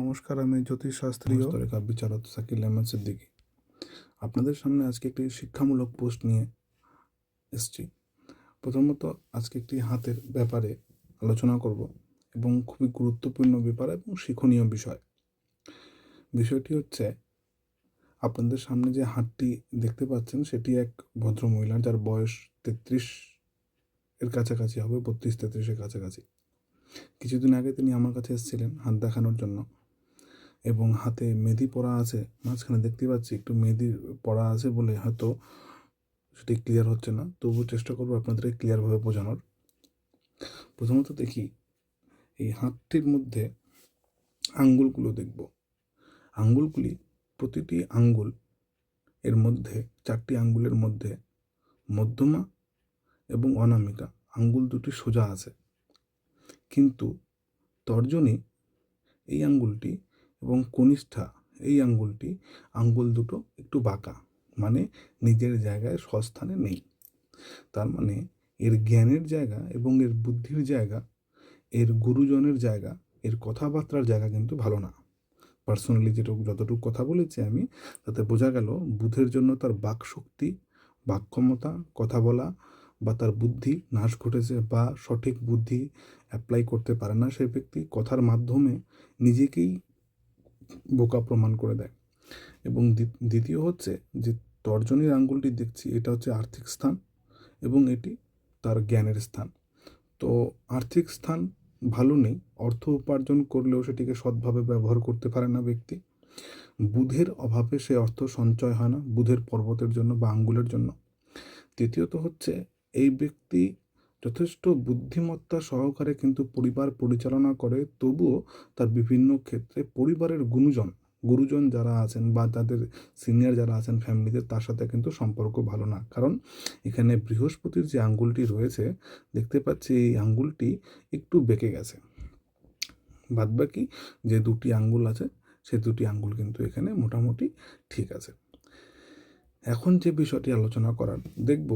নমস্কার, আমি জ্যোতিষশাস্ত্রী রেখা বিচারক সাকিল আহমেদ সিদ্দিকী। আপনাদের সামনে আজকে একটি শিক্ষামূলক পোস্ট নিয়ে এসছি। প্রথমত আজকে একটি হাতের ব্যাপারে আলোচনা করব এবং খুবই গুরুত্বপূর্ণ ব্যাপার এবং শিক্ষণীয় বিষয়। বিষয়টি হচ্ছে, আপনাদের সামনে যে হাতটি দেখতে পাচ্ছেন, সেটি এক ভদ্র মহিলার যার বয়স তেত্রিশ এর কাছাকাছি হবে, বত্রিশ তেত্রিশের কাছাকাছি। কিছুদিন আগে তিনি আমার কাছে এসেছিলেন হাত দেখানোর জন্য। এবং হাতে মেহেদি পরা আছে। মাঝখানে দেখতে পাচ্ছি একটু মেহেদি পরা আছে বলে হয়তো সেটি ক্লিয়ার হচ্ছে না। তবুও চেষ্টা করব আপনাদেরকে ক্লিয়ারভাবে বোঝানোর। প্রথমত দেখি, এই হাতটির মধ্যে আঙ্গুলগুলো দেখব। আঙ্গুলগুলি প্রতিটি আঙ্গুল এর মধ্যে, চারটি আঙ্গুলের মধ্যে মধ্যমা এবং অনামিকা। আঙ্গুল দুটি সোজা আছে। কিন্তু তর্জনী এই আঙ্গুলটি এবং কনিষ্ঠা, এই আঙ্গুলটি, আঙ্গুল দুটো একটু বাঁকা মানে নিজের জায়গায় স্বস্থানে নেই। তার মানে এর জ্ঞানের জায়গা এবং এর বুদ্ধির জায়গা, এর গুরুজনের জায়গা, এর কথাবার্তার জায়গা কিন্তু ভালো না। পার্সোনালি যেটুকু, যতটুকু কথা বলেছি আমি, তাতে বোঝা গেল বুধের জন্য তার বাক শক্তি কথা বলা বা তার বুদ্ধি নাশ ঘটেছে বা সঠিক বুদ্ধি অ্যাপ্লাই করতে পারে না সে ব্যক্তি, কথার মাধ্যমে নিজেকেই বোকা প্রমাণ করে দেয়। এবং দ্বিতীয় হচ্ছে যে তর্জনীর আঙ্গুলটি দেখছি, এটা হচ্ছে আর্থিক স্থান এবং এটি তার জ্ঞানের স্থান। তো আর্থিক স্থান ভালো নেই, অর্থ উপার্জন করলেও সেটিকে সৎভাবে ব্যবহার করতে পারে না ব্যক্তি। বুধের অভাবে সে অর্থ সঞ্চয় হয় না, বুধের পর্বতের জন্য বা আঙ্গুলের জন্য। তৃতীয়ত হচ্ছে, এই ব্যক্তি যথেষ্ট বুদ্ধিমত্তা সহকারে কিন্তু পরিবার পরিচালনা করে, তবুও তার বিভিন্ন ক্ষেত্রে পরিবারের গুণজন, গুরুজন যারা আছেন বা তাদের সিনিয়র যারা আছেন ফ্যামিলিতে তার সাথে কিন্তু সম্পর্ক ভালো না। কারণ এখানে বৃহস্পতির যে আঙ্গুলটি রয়েছে, দেখতে পাচ্ছি এই আঙ্গুলটি একটু বেঁকে গেছে। বাদবাকি যে দুটি আঙ্গুল আছে, সে দুটি আঙ্গুল কিন্তু এখানে মোটামুটি ঠিক আছে। এখন যে বিষয়টি আলোচনা করার, দেখব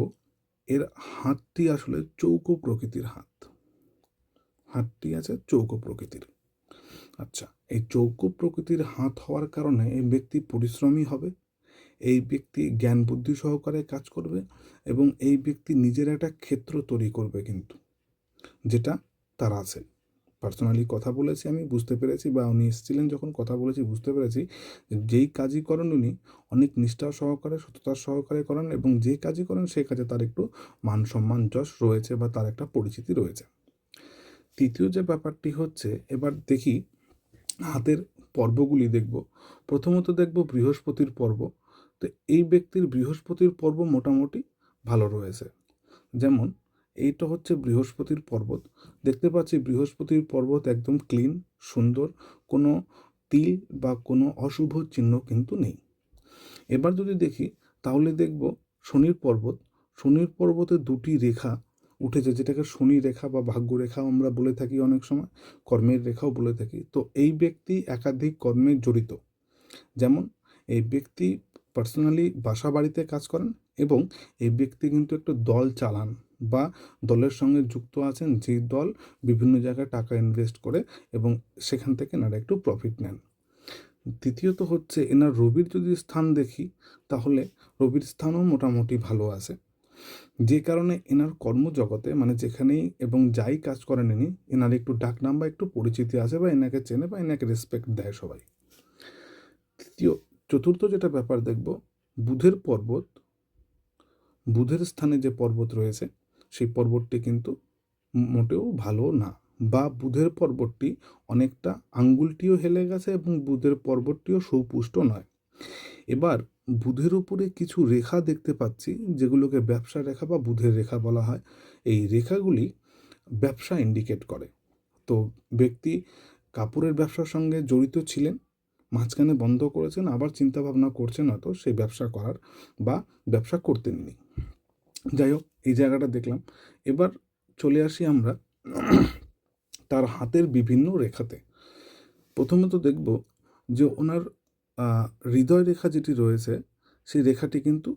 এর হাতটি আসলে চৌকো প্রকৃতির হাত। হাতটি আছে চৌকো প্রকৃতির। আচ্ছা এই চৌকো প্রকৃতির হাত হওয়ার কারণে এই ব্যক্তি পরিশ্রমী হবে, এই ব্যক্তি জ্ঞান বুদ্ধি সহকারে কাজ করবে এবং এই ব্যক্তি নিজের একটা ক্ষেত্র তৈরি করবে কিন্তু, যেটা তার আছে। পার্সোনালি কথা বলেছি, আমি বুঝতে পেরেছি বা উনি এসেছিলেন যখন কথা বলেছি, বুঝতে পেরেছি যেই কাজই করেন উনি, অনেক নিষ্ঠা সহকারে সততার সহকারে করেন এবং যে কাজই করেন, সেই কাজে তার একটু মান সম্মান যশ রয়েছে বা তার একটা পরিচিতি রয়েছে। তৃতীয় যে ব্যাপারটি হচ্ছে, এবার দেখি হাতের পর্বগুলি দেখব। প্রথমত দেখব বৃহস্পতির পর্ব। তো এই ব্যক্তির বৃহস্পতির পর্ব মোটামুটি ভালো রয়েছে। যেমন এইটা হচ্ছে বৃহস্পতির পর্বত। দেখতে পাচ্ছি বৃহস্পতির পর্বত একদম ক্লিন সুন্দর, কোনো তিল বা কোনো অশুভ চিহ্ন কিন্তু নেই। এবার যদি দেখি, তাহলে দেখব শনির পর্বত। শনির পর্বতে দুটি রেখা উঠেছে, যেটাকে শনি রেখা বা ভাগ্য রেখাও আমরা বলে থাকি অনেক সময়, কর্মের রেখাও বলে থাকি। তো এই ব্যক্তি একাধিক কর্মে জড়িত। যেমন, এই ব্যক্তি পার্সোনালি বাসা বাড়িতে কাজ করেন এবং এই ব্যক্তি কিন্তু একটু দল চালান। বা দলের সঙ্গে যুক্ত আছেন যে দল বিভিন্ন জায়গায় টাকা ইনভেস্ট করে এবং সেখান থেকে এনারা একটু প্রফিট নেন। দ্বিতীয়ত হচ্ছে এনার রবির যদি স্থান দেখি, তাহলে রবির স্থানও মোটামুটি ভালো আছে। যে কারণে এনার কর্মজগতে মানে যেখানেই এবং যাই কাজ করেন ইনি, এনার একটু ডাক নাম বা একটু পরিচিতি আছে বা এনাকে চেনে বা এনাকে রেসপেক্ট দেয় সবাই। তৃতীয়, চতুর্থ যেটা ব্যাপার দেখব, বুধের পর্বত, বুধের স্থানে যে পর্বত রয়েছে সেই পর্বতটি কিন্তু মোটেও ভালো না। বা বুধের পর্বতটি অনেকটা আঙ্গুলটিও হেলে গেছে এবং বুধের পর্বতটিও সুপুষ্ট নয়। এবার বুধের উপরে কিছু রেখা দেখতে পাচ্ছি, যেগুলোকে ব্যবসা রেখা বা বুধের রেখা বলা হয়। এই রেখাগুলি ব্যবসা ইন্ডিকেট করে। তো ব্যক্তি কাপড়ের ব্যবসার সঙ্গে জড়িত ছিলেন, মাঝখানে বন্ধ করেছেন, আবার চিন্তা ভাবনা করছেন হয়তো সেই ব্যবসা করার বা ব্যবসা করতেননি যাই হোক এই জায়গাটা দেখলাম। এবার চলে আসি আমরা তার হাতের বিভিন্ন রেখাতে। প্রথমত দেখব যে ওনার হৃদয় রেখা যেটি রয়েছে, সেই রেখাটি কিন্তু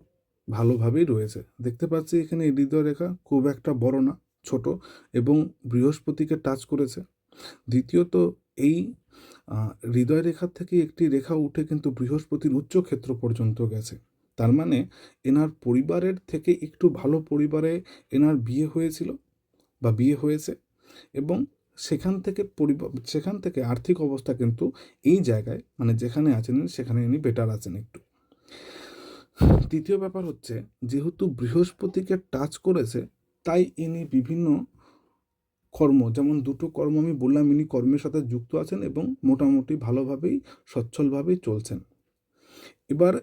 ভালোভাবেই রয়েছে। দেখতে পাচ্ছি এখানে হৃদয় রেখা খুব একটা বড় না, ছোট এবং বৃহস্পতিকে টাচ করেছে। দ্বিতীয়ত এই হৃদয় রেখার থেকে একটি রেখা উঠে কিন্তু বৃহস্পতির উচ্চ ক্ষেত্র পর্যন্ত গেছে। তার মানে এনার পরিবারের থেকে একটু ভালো পরিবারে এনার বিয়ে হয়েছিল বা বিয়ে হয়েছে এবং সেখান থেকে পরিবার সেখান থেকে আর্থিক অবস্থা কিন্তু এই জায়গায় মানে যেখানে আছেন সেখানে ইনি বেটার আছেন একটু। তৃতীয় ব্যাপার হচ্ছে, যেহেতু বৃহস্পতিকে টাচ করেছে, তাই ইনি বিভিন্ন কর্ম, যেমন দুটো কর্ম আমি বললাম, ইনি কর্মের সাথে যুক্ত আছেন এবং মোটামুটি ভালোভাবেই, সচ্ছলভাবেই চলছেন। এবার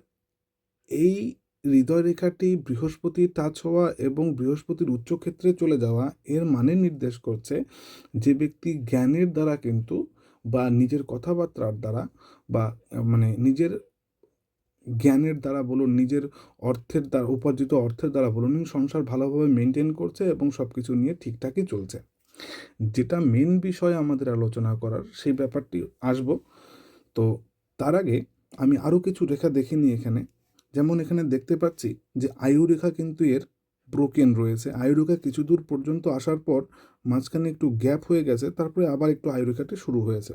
এই হৃদয় রেখাটি বৃহস্পতির টাচ হওয়া এবং বৃহস্পতির উচ্চক্ষেত্রে চলে যাওয়া এর মানে নির্দেশ করছে যে ব্যক্তি জ্ঞানের দ্বারা কিন্তু বা নিজের কথাবার্তার দ্বারা বা মানে নিজের জ্ঞানের দ্বারা বলুন, নিজের অর্থের দ্বারা, উপার্জিত অর্থের দ্বারা বলুন, সংসার ভালোভাবে মেনটেন করছে এবং সব কিছু নিয়ে ঠিকঠাকই চলছে। যেটা মেন বিষয় আমাদের আলোচনা করার, সেই ব্যাপারটি আসব। তো তার আগে আমি আরও কিছু রেখা দেখিনি এখানে। যেমন এখানে দেখতে পাচ্ছি যে আয়ু রেখা কিন্তু এর ব্রোকেন রয়েছে। আয়ু রেখা কিছু দূর পর্যন্ত আসার পর মাঝখানে একটু গ্যাপ হয়ে গেছে, তারপরে আবার একটু আয়ু রেখাটি শুরু হয়েছে।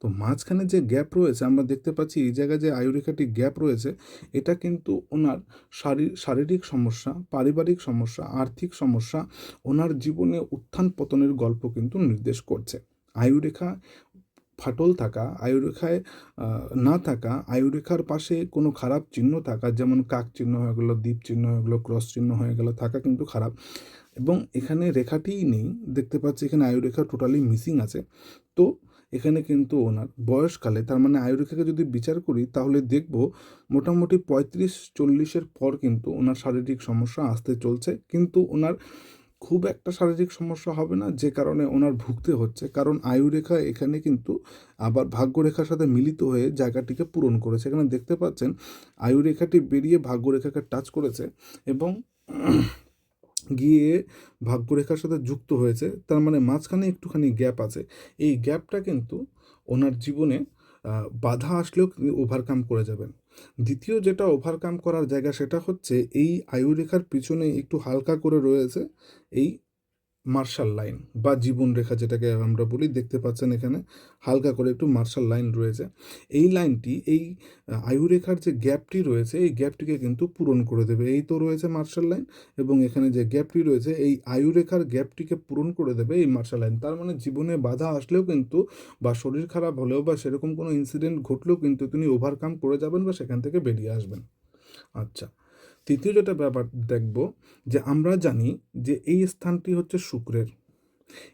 তো মাঝখানে যে গ্যাপ রয়েছে, আমরা দেখতে পাচ্ছি এই জায়গায় যে আয়ু রেখাটি গ্যাপ রয়েছে, এটা কিন্তু ওনার শারী, শারীরিক সমস্যা, পারিবারিক সমস্যা, আর্থিক সমস্যা, ওনার জীবনে উত্থান পতনের গল্প কিন্তু নির্দেশ করছে। আয়ুরেখা ফাটল থাকা, আয়ুরেখায় না থাকা, আয়ুরেখার পাশে কোনো খারাপ চিহ্ন থাকা, যেমন কাক চিহ্ন হয়ে গেলো, দ্বীপ চিহ্ন হয়ে গেলো, ক্রস চিহ্ন হয়ে গেলো, থাকা কিন্তু খারাপ। এবং এখানে রেখাটিই নেই, দেখতে পাচ্ছি এখানে আয়ুরেখা টোটালি মিসিং আছে। তো এখানে কিন্তু ওনার বয়সকালে, তার মানে আয়ুরেখাকে যদি বিচার করি, তাহলে দেখব মোটামুটি পঁয়ত্রিশ চল্লিশের পর কিন্তু ওনার শারীরিক সমস্যা আসতে চলছে। কিন্তু ওনার খুব একটা শারীরিক সমস্যা হবে না, যে কারণে ওনার ভুগতে হচ্ছে। কারণ আয়ুরেখা এখানে কিন্তু আবার ভাগ্যরেখার সাথে মিলিত হয়ে জায়গাটিকে পূরণ করেছে। এখানে দেখতে পাচ্ছেন, আয়ুরেখাটি বেরিয়ে ভাগ্যরেখাকে টাচ করেছে এবং গিয়ে ভাগ্যরেখার সাথে যুক্ত হয়েছে। তার মানে মাঝখানে একটুখানি গ্যাপ আছে। এই গ্যাপটা কিন্তু ওনার জীবনে বাধা আসলেও ওভারকাম করে যাবেন। দ্বিতীয় যেটা ওভারকাম করার জায়গা সেটা হচ্ছে এই আয়ুরেখার পিছনে একটু হালকা করে রয়েছে, এই মার্শাল লাইন বা জীবন রেখা যেটাকে আমরা বলি, দেখতে পাচ্ছেন এখানে হালকা করে একটু মার্শাল লাইন রয়েছে। এই লাইনটি এই আয়ুরেখার যে গ্যাপটি রয়েছে, এই গ্যাপটিকে কিন্তু পূরণ করে দেবে। এই তো রয়েছে মার্শাল লাইন এবং এখানে যে গ্যাপটি রয়েছে, এই আয়ুরেখার গ্যাপটিকে পূরণ করে দেবে এই মার্শাল লাইন তার মানে জীবনে বাধা আসলেও কিন্তু বা শরীর খারাপ হলেও বা সেরকম কোনো ইনসিডেন্ট ঘটলেও কিন্তু তিনি ওভারকাম করে যাবেন বা সেখান থেকে বেরিয়ে আসবেন। আচ্ছা। তৃতীয় যেটা ব্যাপার দেখব যে আমরা জানি যে এই স্থানটি হচ্ছে শুক্রের।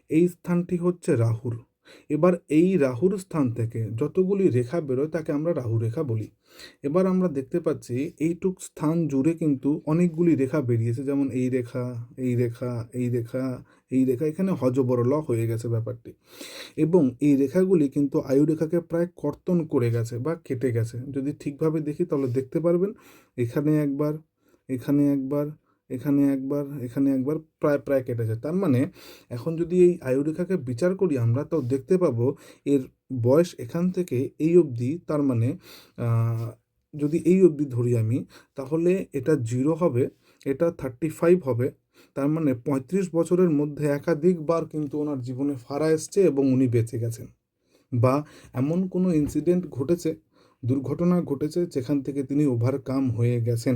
এই স্থানটি হচ্ছে রাহুর। এবার এই রাহুর স্থান থেকে যতগুলি রেখা বেরোয় তাকে আমরা রাহু রেখা বলি। এবার আমরা দেখতে পাচ্ছি এইটুক স্থান জুড়ে কিন্তু অনেকগুলি রেখা বেরিয়েছে, যেমন এই রেখা এই রেখা এই রেখা এই রেখা। এখানে হজবরল হয়ে গেছে ব্যাপারটি। এবং এই রেখাগুলি কিন্তু আয়ু রেখাকে প্রায় কর্তন করে গেছে বা কেটে গেছে। যদি ঠিকভাবে দেখি তাহলে দেখতে পারবেন, এখানে একবার এখানে একবার এখানে একবার এখানে একবার প্রায় প্রায় কেটেছে তার মানে এখন যদি এই আয়ুরেখাকে বিচার করি, আমরা তো দেখতে পাবো এর বয়স এখান থেকে এই অবধি, তার মানে যদি এই অবধি ধরি আমি, তাহলে এটা জিরো হবে, এটা থার্টি ফাইভ হবে। তার মানে পঁয়ত্রিশ বছরের মধ্যে একাধিকবার কিন্তু ওনার জীবনে ফারা এসছে এবং উনি বেঁচে গেছেন। বা এমন কোনো ইনসিডেন্ট ঘটেছে, দুর্ঘটনা ঘটেছে, যেখান থেকে তিনি ওভারকাম হয়ে গেছেন।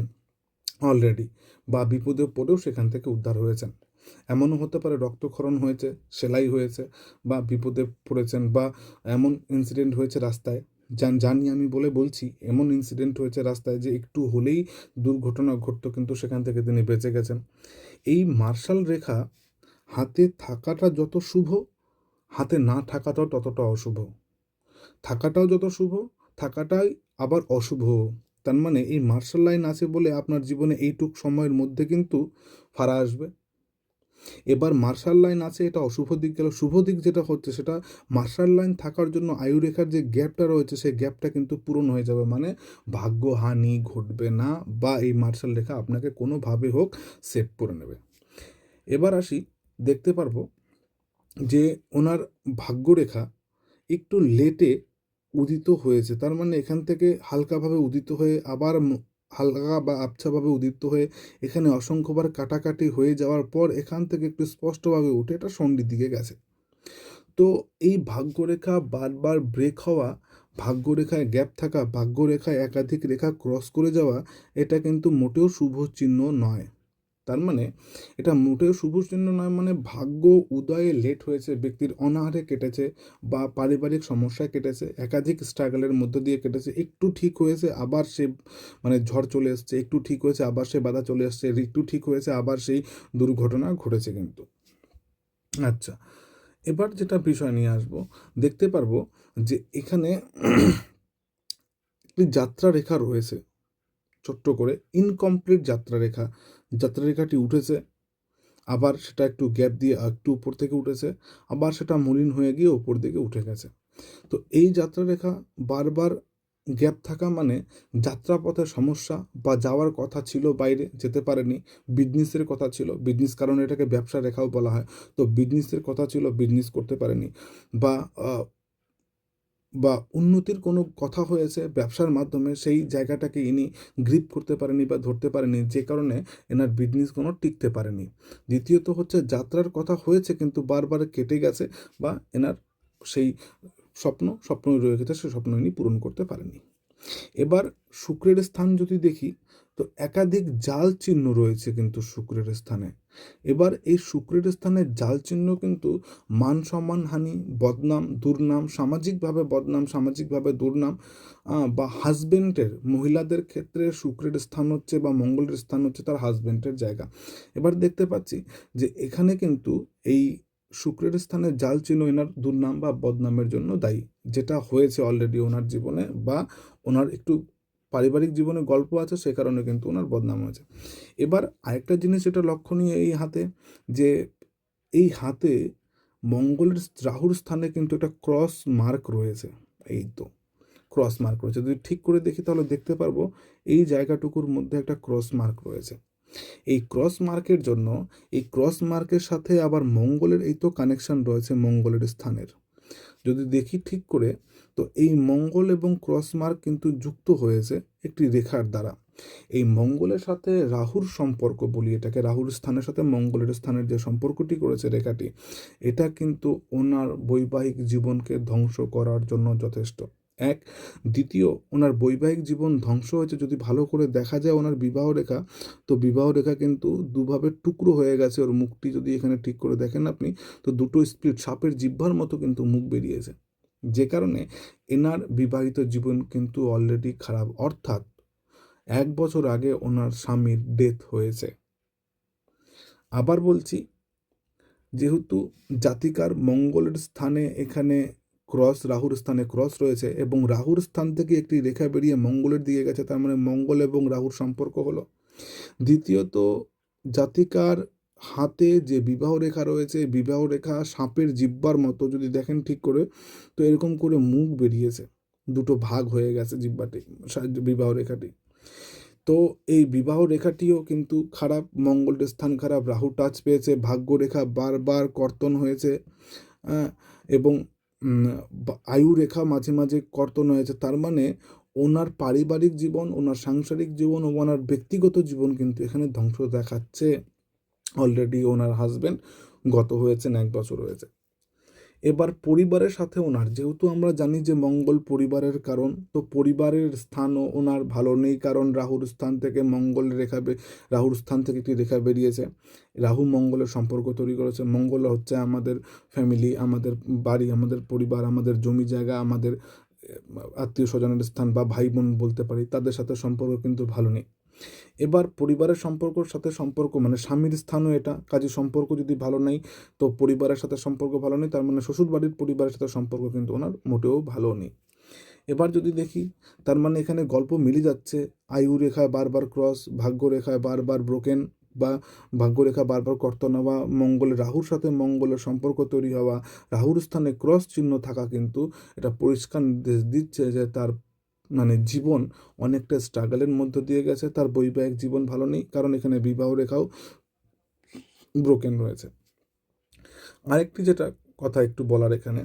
অলরেডি বা বিপদে পড়েও সেখান থেকে উদ্ধার হয়েছেন। এমনও হতে পারে রক্তক্ষরণ হয়েছে, সেলাই হয়েছে বা বিপদে পড়েছেন বা এমন ইনসিডেন্ট হয়েছে রাস্তায়। জান জানি আমি বলে বলছি, এমন ইনসিডেন্ট হয়েছে রাস্তায় যে একটু হলেই দুর্ঘটনা ঘটতো কিন্তু সেখান থেকে তিনি বেঁচে গেছেন। এই মার্শাল রেখা হাতে থাকাটা যত শুভ, হাতে না থাকাটাও ততটা অশুভ। থাকাটাও যত শুভ, থাকাটাই আবার অশুভ। তার মানে এই মার্শাল লাইন আছে বলে আপনার জীবনে এইটুক সময়ের মধ্যে কিন্তু ফারা আসবে। এবার মার্শাল লাইন আছে, এটা অশুভ দিক গেল। শুভ দিক যেটা হচ্ছে সেটা মার্শাল লাইন থাকার জন্য আয়ুরেখার যে গ্যাপটা রয়েছে, সেই গ্যাপটা কিন্তু পূরণ হয়ে যাবে। মানে ভাগ্যহানি ঘটবে না বা এই মার্শাল রেখা আপনাকে কোনোভাবে হোক সেভ করে নেবে। এবার আসি, দেখতে পারব যে ওনার ভাগ্যরেখা একটু লেটে উদিত হয়েছে। তার মানে এখান থেকে হালকাভাবে উদিত হয়ে আবার হালকা বা আবছাভাবে উদিত হয়ে এখানে অসংখ্যবার কাটাকাটি হয়ে যাওয়ার পর এখান থেকে একটু স্পষ্টভাবে উঠে এটা সন্ধির দিকে গেছে। তো এই ভাগ্যরেখা বারবার ব্রেক হওয়া, ভাগ্যরেখায় গ্যাপ থাকা, ভাগ্যরেখায় একাধিক রেখা ক্রস করে যাওয়া, এটা কিন্তু মোটেও শুভ চিহ্ন নয়। তার মানে এটা মোটেও শুভ চিহ্ন নয় মানে ভাগ্য উদয়ে লেট হয়েছে, ব্যক্তির অনাহারে কেটেছে বা পারিবারিক সমস্যায় কেটেছে, একাধিক স্ট্রাগলের মধ্য দিয়ে কেটেছে, একটু ঠিক হয়েছে আবার সে মানে ঝড় চলে এসছে, একটু ঠিক হয়েছে আবার সে বাধা চলে আসছে একটু ঠিক হয়েছে আবার সেই দুর্ঘটনা ঘটেছে কিন্তু। আচ্ছা এবার যেটা বিষয় নিয়ে আসব, দেখতে পারব যে এখানে একটি যাত্রা রেখা রয়েছে, ছোট্ট করে ইনকমপ্লিট যাত্রা রেখা যাত্রা রেখাটি উঠেছে। আবার সেটা একটু গ্যাপ দিয়ে একটু উপর থেকে উঠেছে। আবার সেটা মলিন হয়ে গিয়ে উপর দিকে উঠে গেছে। তো এই যাত্রারেখা বারবার গ্যাপ থাকা মানে যাত্রাপথে সমস্যা বা যাওয়ার কথা ছিল বাইরে, যেতে পারেনি। বিজনেসের কথা ছিল। বিজনেস কারণে এটাকে ব্যবসা রেখাও বলা হয়। তো বিজনেসের কথা ছিল, বিজনেস করতে পারেনি। বা বা উন্নতির কোনো কথা হয়েছে ব্যবসার মাধ্যমে, সেই জায়গাটাকে ইনি গ্রিপ করতে পারেনি বা ধরতে পারেনি, যে কারণে এনার বিজনেস কোনো টিকতে পারেনি। দ্বিতীয়ত হচ্ছে যাত্রার কথা হয়েছে কিন্তু বারবার কেটে গেছে বা এনার সেই স্বপ্ন স্বপ্ন রয়ে গেছে, সে স্বপ্ন ইনি পূরণ করতে পারেনি এবার শুক্রের স্থান যদি দেখি তো একাধিক জাল চিহ্ন রয়েছে কিন্তু শুক্রের স্থানে। এবার এই শুক্রের স্থানে জাল চিহ্ন কিন্তু মান সম্মান হানি, বদনাম, দুর্নাম, সামাজিকভাবে বদনাম, সামাজিকভাবে দুর্নাম বা হাজবেন্ডের, মহিলাদের ক্ষেত্রে শুক্রের স্থান হচ্ছে বা মঙ্গলের স্থান হচ্ছে তার হাজবেন্ডের জায়গা। এবার দেখতে পাচ্ছি যে এখানে কিন্তু এই শুক্রের স্থানে জাল চিহ্ন এনার দুর্নাম বা বদনামের জন্য দায়ী, যেটা হয়েছে অলরেডি ওনার জীবনে বা ওনার একটু পারিবারিক জীবনে গল্প আছে, সে কারণে কিন্তু ওনার বদনাম হয়েছে। এবার আরেকটা জিনিস যেটা লক্ষণীয় এই হাতে, যে এই হাতে মঙ্গলের রাহুর স্থানে কিন্তু একটা ক্রস মার্ক রয়েছে। এই তো ক্রস মার্ক রয়েছে। যদি ঠিক করে দেখি তাহলে দেখতে পারব, এই জায়গাটুকুর মধ্যে একটা ক্রস মার্ক রয়েছে। এই ক্রস মার্কের জন্য, এই ক্রস মার্কের সাথে আবার মঙ্গলের এই তো কানেকশন রয়েছে মঙ্গলের স্থানের। যদি দেখি ঠিক করে, তো এই মঙ্গল এবং ক্রস মার্ক কিন্তু যুক্ত হয়েছে একটি রেখার দ্বারা। এই মঙ্গলের সাথে রাহুর সম্পর্ক বলি এটাকে, রাহুর স্থানের সাথে মঙ্গলের স্থানের যে সম্পর্কটি করেছে রেখাটি, এটা কিন্তু ওনার বৈবাহিক জীবনকে ধ্বংস করার জন্য যথেষ্ট। এক। দ্বিতীয়, ওনার বৈবাহিক জীবন ধ্বংস হয়েছে। যদি ভালো করে দেখা যায় ওনার বিবাহ রেখা, তো বিবাহ রেখা কিন্তু দুভাবে টুকরো হয়ে গেছে। ওর মুখটি যদি এখানে ঠিক করে দেখেন আপনি, তো দুটো স্প্লিট সাপের জিহ্বার মতো কিন্তু মুখ বেরিয়েছে। যে কারণে এনার বিবাহিত জীবন কিন্তু অলরেডি খারাপ। অর্থাৎ এক বছর আগে ওনার স্বামীর ডেথ হয়েছে। আবার বলছি, যেহেতু জাতিকার মঙ্গলের স্থানে এখানে ক্রস, রাহুর স্থানে ক্রস রয়েছে এবং রাহুর স্থান থেকে একটি রেখা বেরিয়ে মঙ্গলের দিকে গেছে, তার মানে মঙ্গল এবং রাহুর সম্পর্ক হলো। দ্বিতীয়ত, জাতিকার হাতে যে বিবাহ রেখা রয়েছে, বিবাহ রেখা সাপের জিব্বার মতো যদি দেখেন ঠিক করে, তো এরকম করে মুখ বেরিয়েছে। দুটো ভাগ হয়ে গেছে জিব্বাটি বিবাহ রেখাটি। তো এই বিবাহ রেখাটিও কিন্তু খারাপ, মঙ্গলের স্থান খারাপ, রাহু টাচ পেয়েছে, ভাগ্য রেখা বারবার কর্তন হয়েছে এবং উম, বা- আয়ু রেখা মাঝে মাঝে কর্তন হয়েছে। তার মানে ওনার পারিবারিক জীবন ওনার সাংসারিক জীবন ও ওনার ব্যক্তিগত জীবন কিন্তু এখানে ধ্বংস দেখাচ্ছে। অলরেডি ওনার হাজব্যান্ড গত হয়েছেন এক বছর হয়েছে। এবার পরিবারের সাথে ওনার। যেহেতু আমরা জানি যে মঙ্গল পরিবারের কারণ, তো পরিবারের স্থানও ওনার ভালো নেই, কারণ রাহুর স্থান থেকে মঙ্গল রেখা রাহুর স্থান থেকে একটি রেখা বেরিয়েছে। রাহু মঙ্গলের সম্পর্ক তৈরি করেছে। মঙ্গল হচ্ছে আমাদের ফ্যামিলি আমাদের বাড়ি, আমাদের পরিবার, আমাদের জমি জায়গা, আমাদের আত্মীয় স্বজনের স্থান বা ভাই বোন বলতে পারি, তাদের সাথে সম্পর্ক কিন্তু ভালো নেই। এবার পরিবারের সম্পর্কর সাথে সম্পর্ক মানে স্বামীর স্থানও এটা কাজে সম্পর্ক যদি ভালো নেই, তো পরিবারের সাথে সম্পর্ক ভালো নেই, তার মানে শ্বশুর বাড়ির পরিবারের সাথে সম্পর্ক কিন্তু ওনার মোটেও ভালো নেই। এবার যদি দেখি, তার মানে এখানে গল্প মিলে যাচ্ছে, আয়ু রেখায় বারবার ক্রস ভাগ্য রেখায় বারবার ব্রোকেন বা ভাগ্যরেখা বারবার কর্তন হওয়া মঙ্গলের রাহুর সাথে মঙ্গলের সম্পর্ক তৈরি হওয়া, রাহুর স্থানে ক্রস চিহ্ন থাকা কিন্তু এটা পরিষ্কার নির্দেশ দিচ্ছে যে তার মানে জীবন অনেকটা স্ট্রাগলের মধ্য দিয়ে গেছে। তার বৈবাহিক জীবন ভালো নেই, কারণ এখানে বিবাহ রেখাও ব্রোকেন রয়েছে। আরেকটি যেটা কথা একটু বলার এখানে,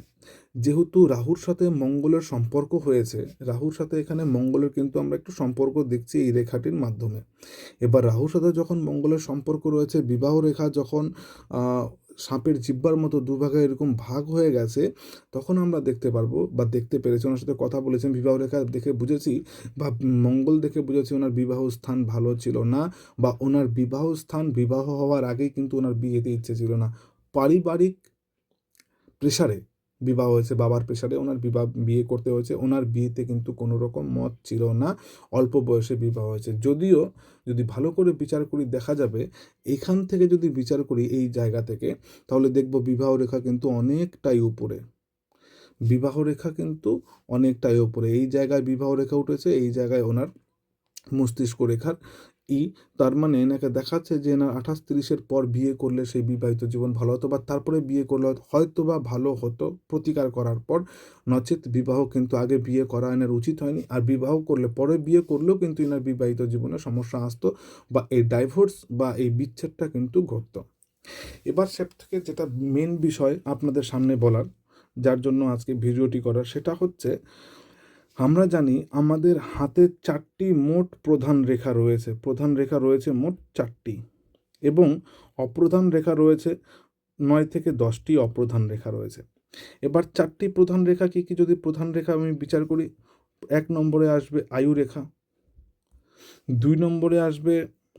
যেহেতু রাহুর সাথে মঙ্গলের সম্পর্ক হয়েছে, রাহুর সাথে এখানে মঙ্গলের কিন্তু আমরা একটু সম্পর্ক দেখছি এই রেখাটির মাধ্যমে। এবার রাহুর সাথে যখন মঙ্গলের সম্পর্ক রয়েছে, বিবাহ রেখা যখন সাপের জিব্বার মতো দুভাগে এরকম ভাগ হয়ে গেছে, তখন আমরা দেখতে পারব বা দেখতে পেরেছি। ওনার সাথে কথা বলেছেন বিবাহ রেখা দেখে বুঝেছি বা মঙ্গল দেখে বুঝেছি ওনার বিবাহ স্থান ভালো ছিল না বা ওনার বিবাহ স্থান বিবাহ হওয়ার আগেই কিন্তু ওনার বিয়েতে ইচ্ছে ছিল না। পারিবারিক প্রেশারে বিবাহ হয়েছে, বাবার প্রেশারে ওনার বিবাহ, বিয়ে করতে হয়েছে, ওনার বিয়েতে কিন্তু কোনো রকম মত ছিল না, অল্প বয়সে বিবাহ হয়েছে। যদিও যদি ভালো করে বিচার করি, দেখা যাবে এখান থেকে যদি বিচার করি এই জায়গা থেকে, তাহলে দেখব বিবাহ রেখা কিন্তু অনেকটাই উপরে। বিবাহ রেখা কিন্তু অনেকটাই উপরে। এই জায়গায় বিবাহ রেখা উঠেছে, এই জায়গায় ওনার মস্তিষ্ক রেখার ই, তার মানে এনাকে দেখাচ্ছে যে এনার আঠাশ তিরিশের পর বিয়ে করলে সেই বিবাহিত জীবন ভালো হতো বা তারপরে বিয়ে করলে হয়তো বা ভালো হতো। প্রতিকার করার পর নচেত বিবাহ কিন্তু আগে বিয়ে করা এনার উচিত হয়নি। আর বিবাহ করলে পরে বিয়ে করলেও কিন্তু এনার বিবাহিত জীবনে সমস্যা আসতো বা এই ডাইভোর্স বা এই বিচ্ছেদটা কিন্তু ঘটতো। এবার সব থেকে যেটা মেন বিষয় আপনাদের সামনে বলার, যার জন্য আজকে ভিডিওটি করা সেটা হচ্ছে আমরা জানি আমাদের হাতে চারটি মোট প্রধান রেখা রয়েছে। প্রধান রেখা রয়েছে মোট চারটি এবং অপ্রধান রেখা রয়েছে নয় থেকে দশটি অপ্রধান রেখা রয়েছে। এবার চারটি প্রধান রেখা কি কি? যদি প্রধান রেখা আমি বিচার করি, এক নম্বরে আসবে আয়ু রেখা, দুই নম্বরে আসবে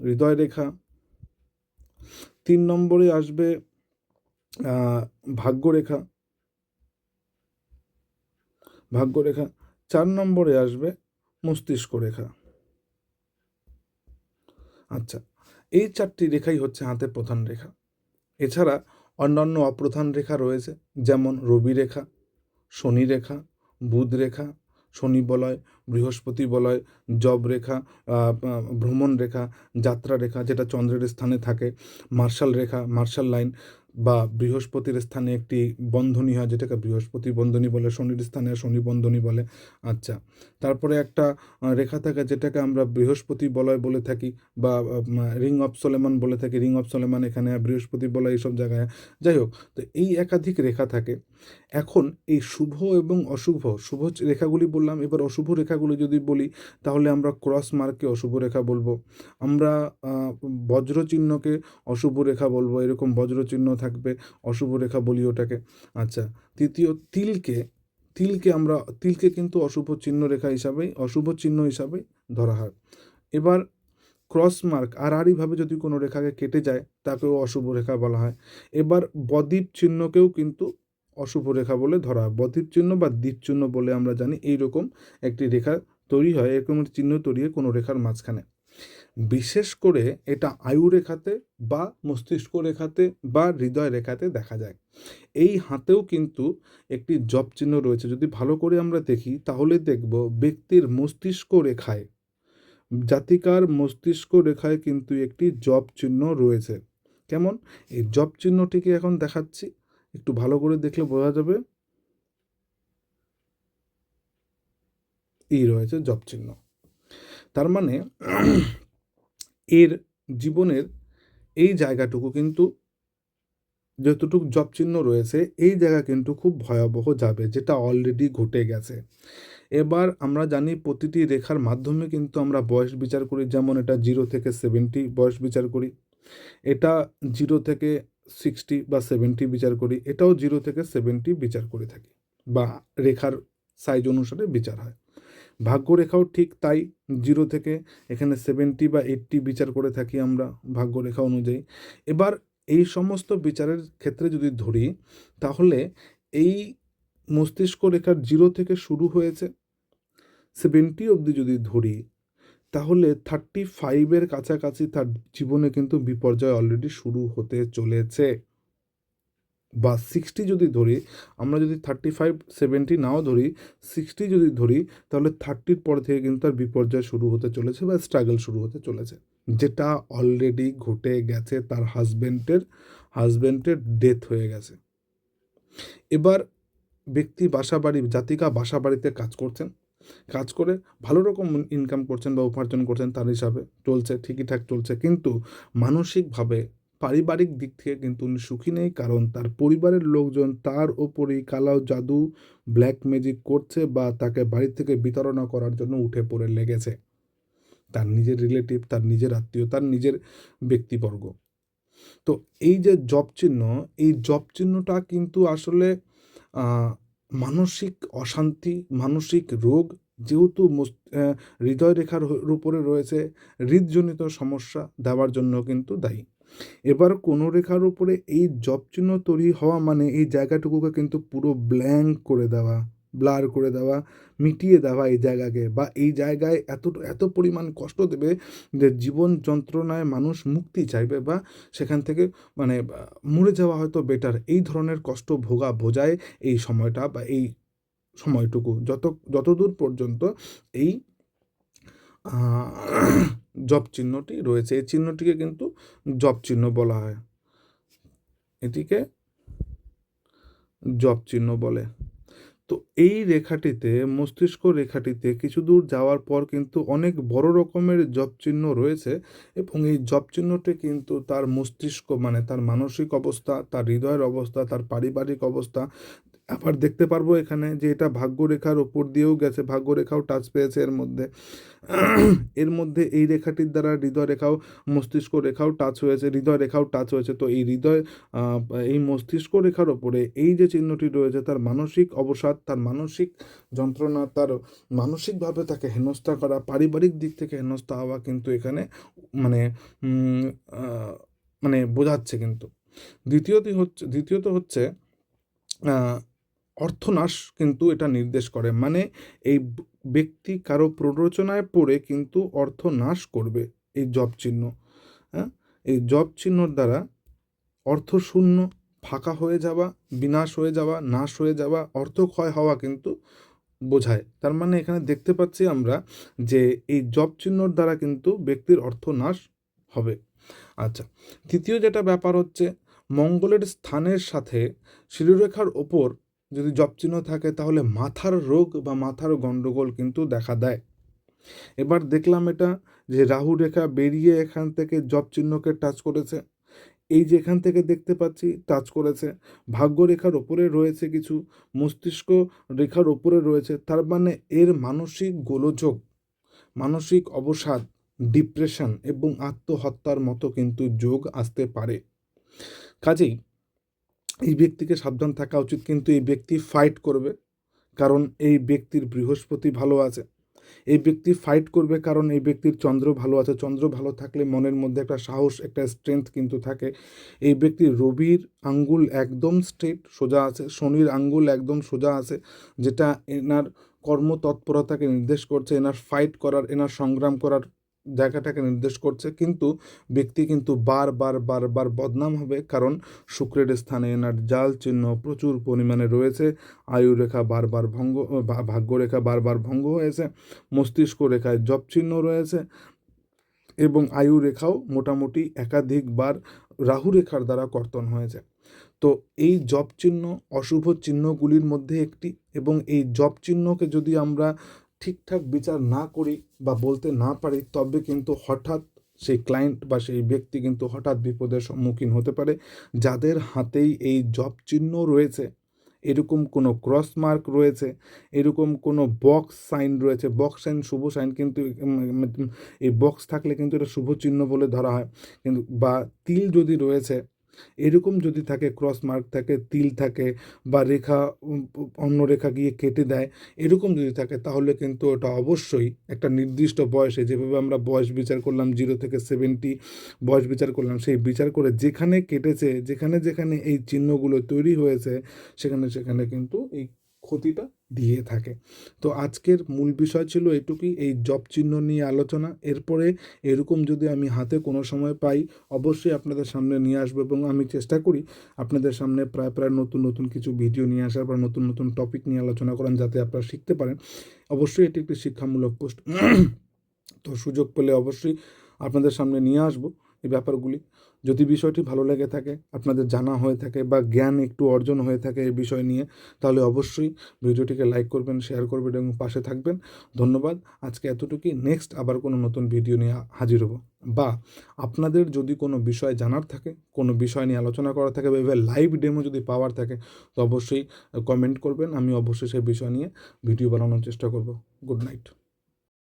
হৃদয় রেখা, তিন নম্বরে আসবে ভাগ্যরেখা ভাগ্যরেখা চার নম্বরে আসবে মস্তিষ্ক রেখা। আচ্ছা এই চারটি রেখাই হচ্ছে হাতের প্রধান রেখা। এছাড়া অন্যান্য অপ্রধান রেখা রয়েছে, যেমন রবি রেখা, শনি রেখা, বুধ রেখা, শনি বলয়, বৃহস্পতি বলয়, জব রেখা ভ্রমণ রেখা, যাত্রা রেখা, যেটা চন্দ্রের স্থানে থাকে, মার্শাল রেখা, মার্শাল লাইন বা বৃহস্পতির স্থানে একটি বন্ধনী হয়, যেটাকে বৃহস্পতি বন্ধনী বলে, শনির স্থানে শনি বন্ধনী বলে। আচ্ছা তারপরে একটা রেখা থাকে যেটাকে আমরা বৃহস্পতি বলয় বলে থাকি বা রিং অফ সোলেমান বলে থাকি। রিং অফ সোলেমান এখানে বৃহস্পতি বলয় এইসব জায়গায়। যাই হোক, তো এই একাধিক রেখা থাকে। এখন এই শুভ এবং অশুভ, শুভ রেখাগুলি বললাম। এবার অশুভ রেখাগুলি যদি বলি, তাহলে আমরা ক্রস মার্ককে অশুভ রেখা বলব। আমরা বজ্র চিহ্নকে অশুভ রেখা বলব। এরকম বজ্র চিহ্ন থাকবে অশুভ রেখা বলি ওটাকে। আচ্ছা তৃতীয়, তিলকে তিলকে আমরা, তিলকে কিন্তু অশুভ চিহ্ন রেখা হিসাবেই, অশুভ চিহ্ন হিসাবেই ধরা হয়। এবার ক্রস মার্ক আড়াআড়িভাবে যদি কোনো রেখাকে কেটে যায়, তাকেও অশুভ রেখা বলা হয়। এবার বদ্বীপ চিহ্নকেও কিন্তু অশুভ রেখা বলে ধরা হয়। বদ্বীপ চিহ্ন বা দ্বীপ চিহ্ন বলে আমরা জানি, এইরকম একটি রেখা তৈরি হয়, এরকম চিহ্ন তৈরি হয় কোনো রেখার মাঝখানে। বিশেষ করে এটা আয়ু রেখাতে বা মস্তিষ্ক রেখাতে বা হৃদয় রেখাতে দেখা যায়। এই হাতেও কিন্তু একটি জব চিহ্ন রয়েছে। যদি ভালো করে আমরা দেখি, তাহলে দেখব ব্যক্তির মস্তিষ্ক রেখায়, জাতিকার মস্তিষ্ক রেখায় কিন্তু একটি জব চিহ্ন রয়েছে। কেমন? এই জব চিহ্নটিকে এখন দেখাচ্ছি। একটু ভালো করে দেখলে বোঝা যাবে। এই রয়েছে জব চিহ্ন। তার মানে এর জীবনের এই জায়গাটুকু কিন্তু যতটুকু জব চিহ্ন রয়েছে, এই জায়গা কিন্তু খুব ভয়াবহ যাবে, যেটা অলরেডি ঘটে গেছে। এবার আমরা জানি প্রতিটি রেখার মাধ্যমে কিন্তু আমরা বয়স বিচার করি, যেমন এটা জিরো থেকে সেভেন্টি বয়স বিচার করি, এটা জিরো থেকে সিক্সটি বা সেভেন্টি বিচার করি, এটাও জিরো থেকে সেভেন্টি বিচার করে থাকি, বা রেখার সাইজ অনুসারে বিচার হয়। ভাগ্যরেখাও ঠিক তাই জিরো থেকে এখানে সেভেন্টি বা এইট্টি বিচার করে থাকি আমরা ভাগ্যরেখা অনুযায়ী। এবার এই সমস্ত বিচারের ক্ষেত্রে যদি ধরি, তাহলে এই মস্তিষ্ক রেখার জিরো থেকে শুরু হয়েছে। সেভেন্টি অবধি যদি ধরি, তাহলে থার্টি ফাইভের কাছাকাছি তার জীবনে কিন্তু বিপর্যয় অলরেডি শুরু হতে চলেছে। বা সিক্সটি যদি ধরি, আমরা যদি থার্টি ফাইভ সেভেন্টি নাও ধরি সিক্সটি যদি ধরি, তাহলে থার্টির পর থেকে কিন্তু তার বিপর্যয় শুরু হতে চলেছে বা স্ট্রাগল শুরু হতে চলেছে। যেটা অলরেডি ঘটে গেছে তার হাজব্যান্ডের হাজব্যান্ডের ডেথ হয়ে গেছে। এবার ব্যক্তি বাসা বাড়ি জাতিকা বাসা বাড়িতে কাজ করছেন। কাজ করে ভালো রকম ইনকাম করছেন বা উপার্জন করছেন তার হিসাবে চলছে ঠিকঠাক চলছে। কিন্তু মানসিকভাবে পারিবারিক দিক থেকে কিন্তু উনি সুখী নেই, কারণ তার পরিবারের লোকজন তার ওপরেই কালাও জাদু ব্ল্যাক ম্যাজিক করছে বা তাকে বাড়ি থেকে বিতরণা করার জন্য উঠে পড়ে লেগেছে। তার নিজের রিলেটিভ তার নিজের আত্মীয়, তার নিজের ব্যক্তিবর্গ। তো এই যে জব চিহ্ন, এই জব চিহ্নটা কিন্তু আসলে মানসিক অশান্তি, মানসিক রোগ যেহেতু হৃদয় রেখার উপরে রয়েছে, হৃদজনিত সমস্যা দেওয়ার জন্য কিন্তু দায়ী। এবার কোনো রেখার উপরে এই জব চিহ্ন তৈরি হওয়া মানে এই জায়গাটুকুকে কিন্তু পুরো ব্ল্যাঙ্ক করে দেওয়া ব্লার করে দেওয়া, মিটিয়ে দেওয়া এই জায়গাকে বা এই জায়গায় এত এত পরিমাণ কষ্ট দেবে যে জীবন যন্ত্রণায় মানুষ মুক্তি চাইবে বা সেখান থেকে মানে মরে যাওয়া হয়তো বেটার এই ধরনের কষ্ট ভোগা বোঝায় এই সময়টা বা এই সময়টুকু। যত, যতদূর পর্যন্ত এই জব চিহ্নটি রয়েছে। এই চিহ্নটিকে কিন্তু জব চিহ্ন বলা হয়। এটিকে জব চিহ্ন বলে। তো এই রেখাটিতে, মস্তিষ্ক রেখাটিতে কিছু দূর যাওয়ার পর কিন্তু অনেক বড় রকমের জব চিহ্ন রয়েছে এবং এই জব চিহ্নটি কিন্তু তার মস্তিষ্ক মানে তার মানসিক অবস্থা, তার হৃদয়ের অবস্থা, তার পারিবারিক অবস্থা আবার দেখতে পারব এখানে যে এটা ভাগ্যরেখার ওপর দিয়েও গেছে, ভাগ্যরেখাও টাচ পেয়েছে এর মধ্যে। এর মধ্যে এই রেখাটির দ্বারা হৃদয় রেখাও, মস্তিষ্ক রেখাও টাচ হয়েছে, হৃদয় রেখাও টাচ হয়েছে। তো এই হৃদয় এই মস্তিষ্ক রেখার ওপরে এই যে চিহ্নটি রয়েছে তার মানসিক অবসাদ, তার মানসিক যন্ত্রণা, তার মানসিকভাবে তাকে হেনস্থা করা, পারিবারিক দিক থেকে হেনস্থা হওয়া কিন্তু এখানে মানে মানে বোঝাচ্ছে কিন্তু। দ্বিতীয়টি হচ্ছে, দ্বিতীয়ত হচ্ছে অর্থনাশ কিন্তু এটা নির্দেশ করে। মানে এই ব্যক্তি কারও প্ররোচনায় পড়ে কিন্তু অর্থ নাশ করবে এই জব চিহ্ন। হ্যাঁ? এই জব চিহ্নর দ্বারা অর্থশূন্য ফাঁকা হয়ে যাওয়া, বিনাশ হয়ে যাওয়া, নাশ হয়ে যাওয়া অর্থ ক্ষয় হওয়া কিন্তু বোঝায়। তার মানে এখানে দেখতে পাচ্ছি আমরা যে এই জব চিহ্নর দ্বারা কিন্তু ব্যক্তির অর্থ নাশ হবে। আচ্ছা তৃতীয় যেটা ব্যাপার হচ্ছে, মঙ্গলের স্থানের সাথে শিরুরেখার ওপর যদি জব চিহ্ন থাকে, তাহলে মাথার রোগ বা মাথার গণ্ডগোল কিন্তু দেখা দেয়। এবার দেখলাম এটা, যে রাহু রেখা বেরিয়ে এখান থেকে জব চিহ্নকে টাচ করেছে। এই যে এখান থেকে দেখতে পাচ্ছি টাচ করেছে। ভাগ্য রেখার ওপরে রয়েছে কিছু, মস্তিষ্ক রেখার ওপরে রয়েছে। তার মানে এর মানসিক গোলযোগ, মানসিক অবসাদ ডিপ্রেশন এবং আত্মহত্যার মতো কিন্তু যোগ আসতে পারে। কাজেই এই ব্যক্তিকে সাবধান থাকা উচিত, কিন্তু এই ব্যক্তি ফাইট করবে কারণ এই ব্যক্তির বৃহস্পতি ভালো আছে। এই ব্যক্তি ফাইট করবে কারণ এই ব্যক্তির চন্দ্র ভালো আছে। চন্দ্র ভালো থাকলে মনের মধ্যে একটা সাহস, একটা স্ট্রেংথ কিন্তু থাকে। এই ব্যক্তির রবির আঙ্গুল একদম স্ট্রেট সোজা আছে, শনির আঙ্গুল একদম সোজা আছে, যেটা এনার কর্মতৎপরতাকে নির্দেশ করছে, এনার ফাইট করার, এনার সংগ্রাম করার জায়গাটাকে নির্দেশ করছে, কিন্তু ব্যক্তি কিন্তু বারবার বারবার বদনাম হবে। কারণ শুক্রের স্থানে এনার জাল চিহ্ন প্রচুর পরিমাণে রয়েছে। আয়ু রেখা বারবার ভঙ্গ, ভা- ভাগ্য রেখা বারবার ভঙ্গ হয়েছে। মস্তিষ্ক রেখায় জব চিহ্ন রয়েছে এবং আয়ু রেখাও মোটামুটি একাধিকবার রাহু রেখার দ্বারা কর্তন হয়েছে। তো এই জব চিহ্ন, অশুভ চিহ্নগুলির মধ্যে একটি এবং এই জব চিহ্নকে যদি আমরা ঠিকঠাক বিচার না করি বা বলতে না পারি, তবে কিন্তু হঠাৎ সেই ক্লায়েন্ট বা সেই ব্যক্তি কিন্তু হঠাৎ বিপদের সম্মুখীন হতে পারে। যাদের হাতেই এই জব চিহ্ন রয়েছে, এরকম কোনো ক্রস মার্ক রয়েছে, এরকম কোনো বক্স সাইন রয়েছে বক্স সাইন শুভ সাইন কিন্তু এই বক্স থাকলে কিন্তু এটা শুভ চিহ্ন বলে ধরা হয়। কিন্তু বা তিল যদি রয়েছে এরকম যদি থাকে ক্রস মার্ক থাকে, তিল থাকে বা রেখা অন্য রেখা গিয়ে কেটে দেয়, এরকম যদি থাকে তাহলে কিন্তু ওটা অবশ্যই একটা নির্দিষ্ট বয়সে যেভাবে আমরা বয়স বিচার করলাম জিরো থেকে সেভেন্টি বয়স বিচার করলাম, সেই বিচার করে যেখানে কেটেছে, যেখানে যেখানে এই চিহ্নগুলো তৈরি হয়েছে, সেখানে সেখানে কিন্তু এই ক্ষতিটা দিয়ে থাকে। তো আজকের মূল বিষয় ছিল এটুকুই, এই জব চিহ্ন নিয়ে আলোচনা। এরপরে এরকম যদি আমি হাতে কোনো সময় পাই, অবশ্যই আপনাদের সামনে নিয়ে আসব এবং আমি চেষ্টা করি আপনাদের সামনে প্রায় প্রায় নতুন নতুন কিছু ভিডিও নিয়ে আসার বা নতুন নতুন টপিক নিয়ে আলোচনা করেন যাতে আপনারা শিখতে পারেন। অবশ্যই এটি একটি শিক্ষামূলক পোস্ট তো সুযোগ পেলে অবশ্যই আপনাদের সামনে নিয়ে আসব এই ব্যাপারগুলি। যদি বিষয়টি ভালো লেগে থাকে, আপনাদের জানা হয়ে থাকে বা জ্ঞান একটু অর্জন হয়ে থাকে এই বিষয় নিয়ে, তাহলে অবশ্যই ভিডিওটিকে লাইক করবেন, শেয়ার করবেন এবং পাশে থাকবেন। ধন্যবাদ। আজকে এতটুকুই। নেক্সট আবার কোনো নতুন ভিডিও নিয়ে হাজির হব। বা, আপনাদের যদি কোনো বিষয় জানার থাকে, কোনো বিষয় নিয়ে আলোচনা করার থাকে বা লাইভ ডেমো যদি পাওয়ার থাকে, তো অবশ্যই কমেন্ট করবেন। আমি অবশ্যই সেই বিষয় নিয়ে ভিডিও বানানোর চেষ্টা করব। Good night